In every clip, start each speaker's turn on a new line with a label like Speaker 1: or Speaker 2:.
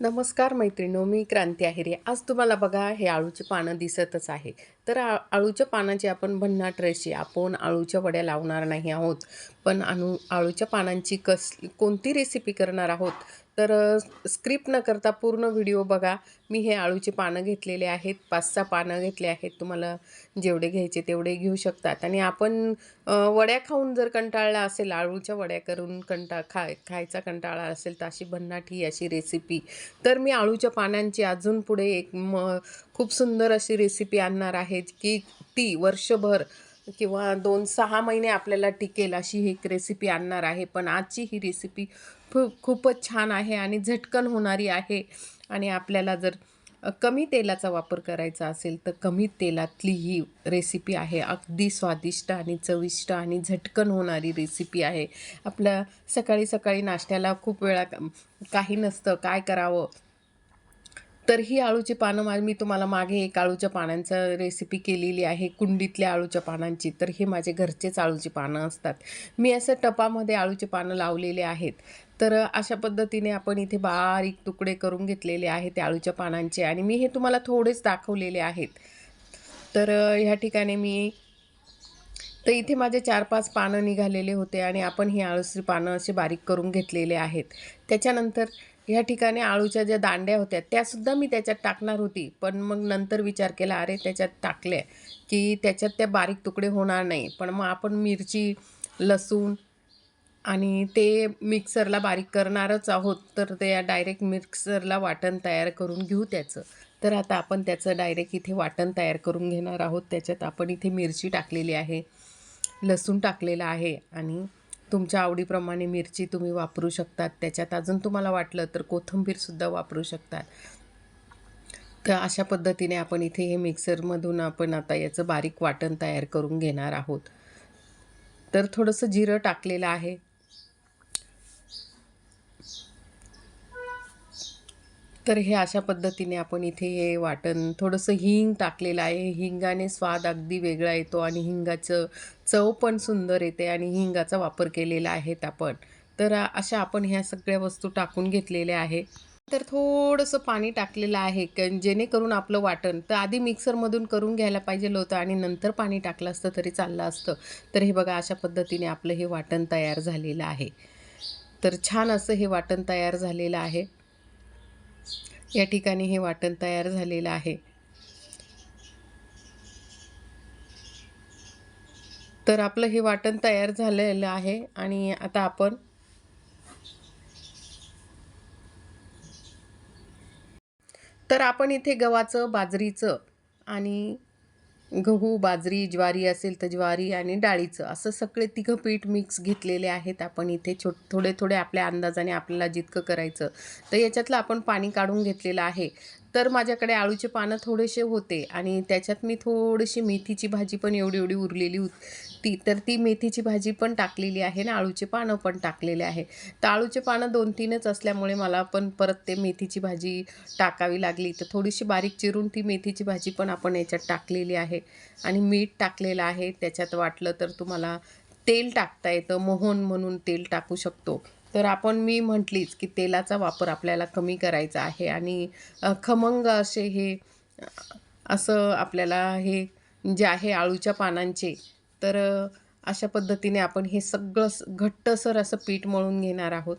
Speaker 1: नमस्कार मैत्रिणो मी क्रांती आहेरे. आज तुम्हाला बघा हे आळूची पानं दिसतच आहे. तर आ आळूच्या पानाची आपण भन्नाट रेशी आपण आळूच्या वड्या लावणार नाही आहोत. पण आणू आळूच्या पानांची कस कोणती रेसिपी करणार आहोत? तर स्क्रिप्ट न करता पूर्ण व्हिडिओ बघा. मी हे आळूचे पानं घेतलेले आहेत. पाच सहा पानं घेतले आहेत. तुम्हाला जेवढे घ्यायचे तेवढे घेऊ शकतात. आणि आपण वड्या खाऊन जर कंटाळला असेल आळूच्या वड्या करून कंटा खाय खायचा कंटाळा असेल तर अशी भन्नाट ही अशी रेसिपी तर मी आळूच्या पानांची अजून पुढे एक म खूप सुंदर अशी रेसिपी आणणार आहे की ती वर्षभर किंवा दोन सहा महिने आपल्याला टिकेल अशी ही एक रेसिपी आणणार आहे. पण आजची ही रेसिपी खूप खूपच छान आहे आणि झटकन होणारी आहे. आणि आपल्याला जर कमी तेलाचा वापर करायचा असेल तर कमी तेलातली ही रेसिपी आहे. अगदी स्वादिष्ट आणि चविष्ट आणि झटकन होणारी रेसिपी आहे. आपल्या सकाळी सकाळी नाश्त्याला खूप वेळा काही नसतं. काय करावं? तर ही आळूची पानं माझ मी तुम्हाला मागे एक आळूच्या पानांचं रेसिपी केलेली आहे कुंडीतल्या आळूच्या पानांची. तर हे माझे घरचेच आळूची पानं असतात. मी असं टपामध्ये आळूचे पानं लावलेले आहेत. तर अशा पद्धतीने आपण इथे बारीक तुकडे करून घेतलेले आहेत त्या आळूच्या पानांचे. आणि मी हे तुम्हाला थोडेच दाखवलेले आहेत. तर ह्या ठिकाणी मी तर इथे माझे चार पाच पानं निघालेले होते आणि आपण ही आळसरी पानं असे बारीक करून घेतलेले आहेत. त्याच्यानंतर ह्या ठिकाणी आळूच्या ज्या दांड्या होत्या त्यासुद्धा मी त्याच्यात टाकणार होती. पण मग नंतर विचार केला अरे त्याच्यात टाकल्या की त्याच्यात त्या बारीक तुकडे होणार नाही. पण मग आपण मिरची लसूण आणि ते मिक्सरला बारीक करणारच आहोत तर ते डायरेक्ट मिक्सरला वाटण तयार करून घेऊ त्याचं. तर आता आपण त्याचं डायरेक्ट इथे वाटण तयार करून घेणार आहोत. त्याच्यात आपण इथे मिरची टाकलेली आहे. लसूण टाकलेला आहे आणि तुमच्या आवडीप्रमाणे मिरची तुम्ही वापरू शकतात. त्याच्यात अजून तुम्हाला वाटलं तर कोथिंबीरसुद्धा वापरू शकतात. तर अशा पद्धतीने आपण इथे हे मिक्सरमधून आपण आता याचं बारीक वाटण तयार करून घेणार आहोत. तर थोडंसं जिरं टाकलेलं आहे. तर हे अशा पद्धतीने आपण इथे हे वाटण थोडंसं हिंग टाकलेलं आहे. हिंगाने स्वाद अगदी वेगळा येतो आणि हिंगाचं चव पण सुंदर येते आणि हिंगाचा वापर केलेला आहेत आपण. तर अशा आपण ह्या सगळ्या वस्तू टाकून घेतलेल्या आहे तर थोडंसं पाणी टाकलेलं आहे क जेणेकरून आपलं वाटण. तर आधी मिक्सरमधून करून घ्यायला पाहिजे होतं आणि नंतर पाणी टाकलं असतं तरी चाललं असतं. तर हे बघा अशा पद्धतीने आपलं हे वाटण तयार झालेलं आहे. तर छान असं हे वाटण तयार झालेलं आहे. या ठिकाणी हे वाटण तयार झालेलं आहे. तर आपलं हे वाटण तयार झालेलं आहे आणि आता आपण तर आपण इथे गव्हाचं बाजरीचं आणि गहू बाजरी ज्वारी असेल तर ज्वारी आणि डाळीचं असं सगळे तिघं पीठ मिक्स घेतलेले आहेत. आपण इथे छो थोडे थोडे आपल्या अंदाजाने आपल्याला जितकं करायचं तर याच्यातलं आपण पाणी काढून घेतलेलं आहे. तर माझ्याकडे आळूचे पानं थोडेसे होते आणि त्याच्यात मी थोडीशी मेथीची भाजी पण एवढी एवढी उरलेली ती तर ती मेथीची भाजी पण टाकलेली आहे ना आळूचे पानं पण टाकलेले आहे. तर आळूचे पानं दोन तीनच असल्यामुळे मला पण परत ते मेथीची भाजी टाकावी लागली. तर थोडीशी बारीक चिरून ती मेथीची भाजी पण आपण याच्यात टाकलेली आहे. आणि मीठ टाकलेलं आहे त्याच्यात वाटलं तर तुम्हाला तेल टाकता येतं मोहन म्हणून तेल टाकू शकतो. तर आपण मी म्हटलीच की तेलाचा वापर आपल्याला कमी करायचा आहे आणि खमंग असे हे असं आपल्याला हे जे आहे आळूच्या पानांचे तर अशा पद्धतीने आपण हे सगळं घट्टसर असं पीठ मळून घेणार आहोत.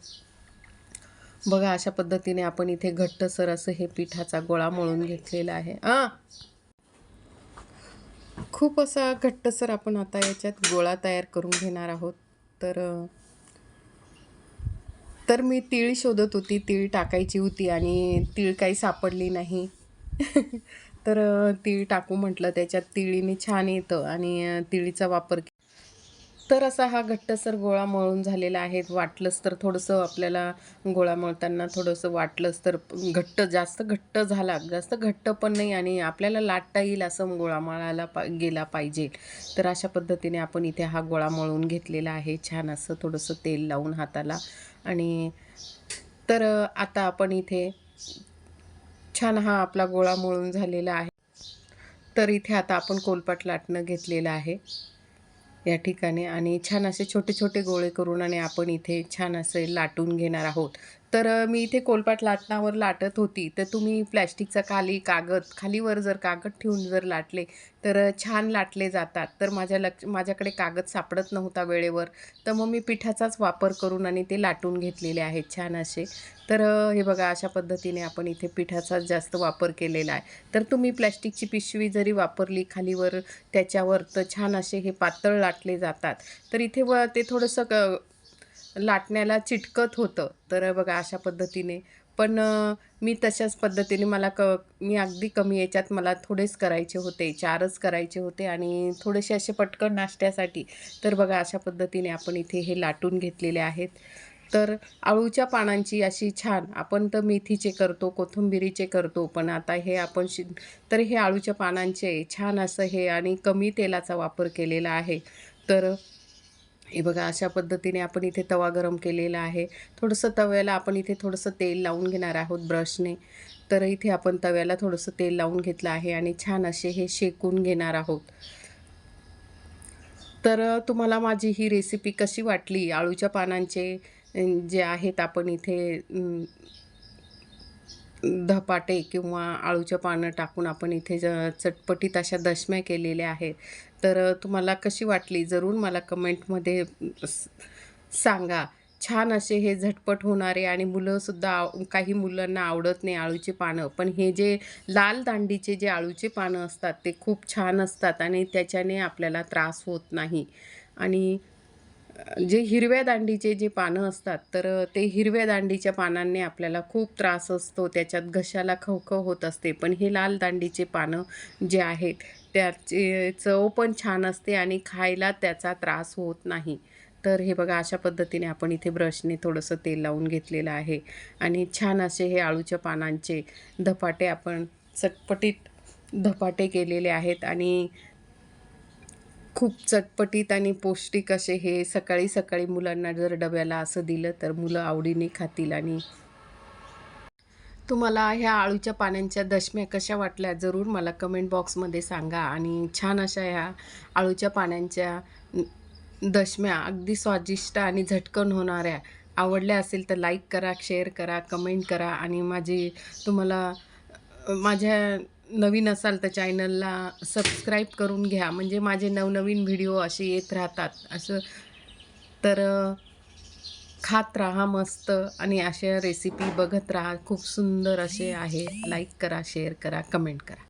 Speaker 1: बघा अशा पद्धतीने आपण इथे घट्टसर असं हे पिठाचा गोळा मळून घेतलेला आहे. हां खूप असा घट्टसर आपण आता याच्यात गोळा तयार करून घेणार आहोत. तर तर मी तीळ शोधत होती. तीळ टाकायची होती आणि तीळ काही सापडली नाही. तर तीळ टाकू म्हटलं त्याच्यात तिळीने छान येतं आणि तिळीचा वापर तर असा हा घट्टसर गोळा मळून झालेला आहे. वाटलंच तर थोडंसं आपल्याला गोळा मळताना थोडंसं वाटलंच तर घट्ट जास्त घट्ट झाला. जास्त घट्ट पण नाही आणि आपल्याला लाटता येईल असं गोळा मळायला पा गेला पाहिजे. तर अशा पद्धतीने आपण इथे हा गोळा मळून घेतलेला आहे. छान असं थोडंसं तेल लावून हाताला आणि तर आता आपण इथे छान हा आपला गोळा मळून झालेला आहे. तर इथे आता आपण कोलपाट लाटणं घेतलेलं आहे या ठिकाणी. आणि छान असे छोटे छोटे गोळे करून आणि आपण इथे छान असे लाटून घेणार आहोत. तर मी इथे कोलपाट लाटणावर लाटत होती. तर तुम्ही प्लॅस्टिकचा खाली कागद खालीवर जर कागद ठेवून जर लाटले तर छान लाटले जातात. तर माझ्या लक्ष माझ्याकडे कागद सापडत नव्हता वेळेवर. तर मग मी पिठाचाच वापर करून आणि ते लाटून घेतलेले आहेत छान असे. तर हे बघा अशा पद्धतीने आपण इथे पिठाचाच जास्त वापर केलेला आहे. तर तुम्ही प्लॅस्टिकची पिशवी जरी वापरली खालीवर त्याच्यावर तर छान असे हे पातळ लाटले जातात. तर इथे व ते थोडंसं क लाटण्याला चिटकत होतं. तर बघा अशा पद्धतीने. पण मी तशाच पद्धतीने मला क मी अगदी कमी याच्यात मला थोडेच करायचे होते चारच करायचे होते आणि थोडेसे असे पटकन नाश्त्यासाठी. तर बघा अशा पद्धतीने आपण इथे हे लाटून घेतलेले आहेत. तर आळूच्या पानांची अशी छान आपण तर मेथीचे करतो कोथिंबिरीचे करतो पण आता हे आपण शि तर हे आळूच्या पानांचे छान असं हे आणि कमी तेलाचा वापर केलेला आहे. तर हे बघा अशा पद्धतीने आपण इथे तवा गरम केलेला आहे. थोडंसं तव्याला आपण इथे थोडंसं तेल लावून घेणार आहोत ब्रशने. तर इथे आपण तव्याला थोडंसं तेल लावून घेतलं आहे आणि छान असे हे शेकून घेणार आहोत. तर तुम्हाला माझी ही रेसिपी कशी वाटली? आळूच्या पानांचे जे आहेत आपण इथे धपाटे किंवा आळूच्या पानं टाकून आपण इथे ज चटपटीत अशा दशम्या केलेल्या आहेत. तर तुम्हाला कशी वाटली? जरूर मला कमेंटमध्ये सांगा. छान असे हे झटपट होणारे आणि मुलंसुद्धा आव काही मुलांना आवडत नाही आळूचे पानं. पण हे जे लाल दांडीचे जे आळूचे पानं असतात ते खूप छान असतात आणि त्याच्याने आपल्याला त्रास होत नाही. आणि जे हिरव्या दांडीचे जे पानं असतात तर ते हिरव्या दांडीच्या पानांनी आपल्याला खूप त्रास असतो. त्याच्यात घशाला खवखव होत असते. पण हे लाल दांडीचे पानं जे आहेत त्याचे चव पण छान असते आणि खायला त्याचा त्रास होत नाही. तर हे बघा अशा पद्धतीने आपण इथे ब्रशने थोडंसं तेल लावून घेतलेलं आहे. आणि छान असे हे आळूच्या पानांचे धपाटे आपण चटपटीत धपाटे केलेले आहेत. आणि खूप चटपटीत आणि पौष्टिक असे हे सकाळी सकाळी मुलांना जर डब्याला असं दिलं तर मुलं आवडीने खातील आणि तुम्हाला ह्या आळूच्या पानांच्या दशम्या कशा वाटल्या जरूर मला कमेंट बॉक्समध्ये सांगा आणि छान अशा ह्या आळूच्या पानांच्या दशम्या अगदी स्वादिष्ट आणि झटकन होणाऱ्या. आवडल्या असेल तर लाईक करा शेअर करा कमेंट करा आणि माझी तुम्हाला माझ्या नवीन असाल तर चॅनलला सबस्क्राईब करून घ्या. म्हणजे माझे नवनवीन व्हिडिओ असे येत राहतात. असं तर खात राहा मस्त आणि अशा रेसिपी बघत राहा. खूप सुंदर असे आहे. लाईक करा शेअर करा कमेंट करा.